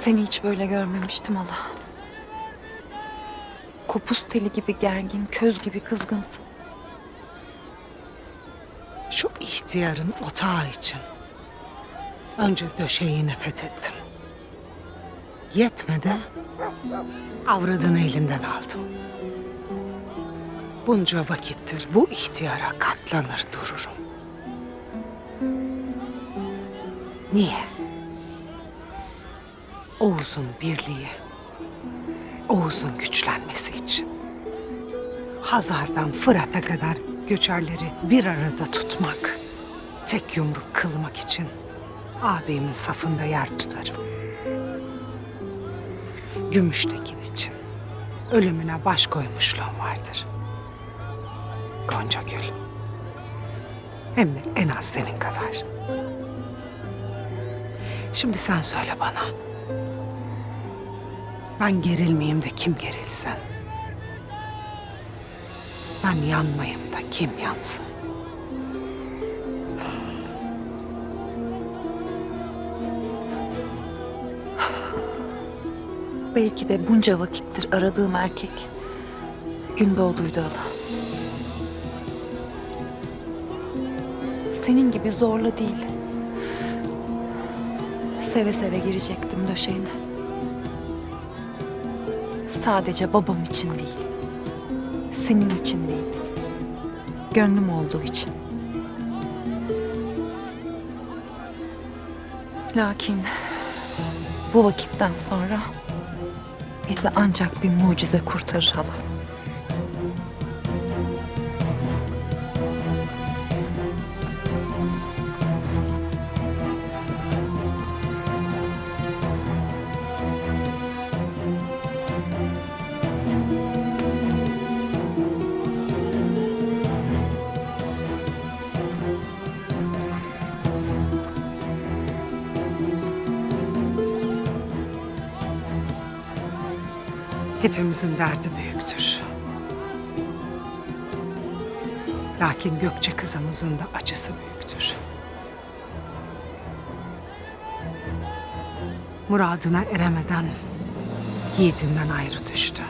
Seni hiç böyle görmemiştim hala. Kopuz teli gibi gergin, köz gibi kızgınsın. Şu ihtiyarın otağı için. Önce döşeğini fethettim. Yetmedi. Avradını elinden aldım. Bunca vakittir bu ihtiyara katlanır dururum. Niye? Oğuz'un birliği, Oğuz'un güçlenmesi için. Hazar'dan Fırat'a kadar göçerleri bir arada tutmak, tek yumruk kılmak için abimin safında yer tutarım. Gümüştekin için ölümüne baş koymuşluğum vardır. Gonca Gül. Hem de en az senin kadar. Şimdi sen söyle bana. Ben gerilmeyeyim de kim gerilsen. Ben yanmayayım da kim yansın? Belki de bunca vakittir aradığım erkek Gündoğdu'ydu hala. Senin gibi zorla değil. Seve seve girecektim döşeğine. Sadece babam için değil. Senin için değil. Gönlüm olduğu için. Lakin bu vakitten sonra bizi ancak bir mucize kurtarır hala. Hepimizin derdi büyüktür. Lakin Gökçe kızımızın da acısı büyüktür. Muradına eremeden yiğidinden ayrı düştü.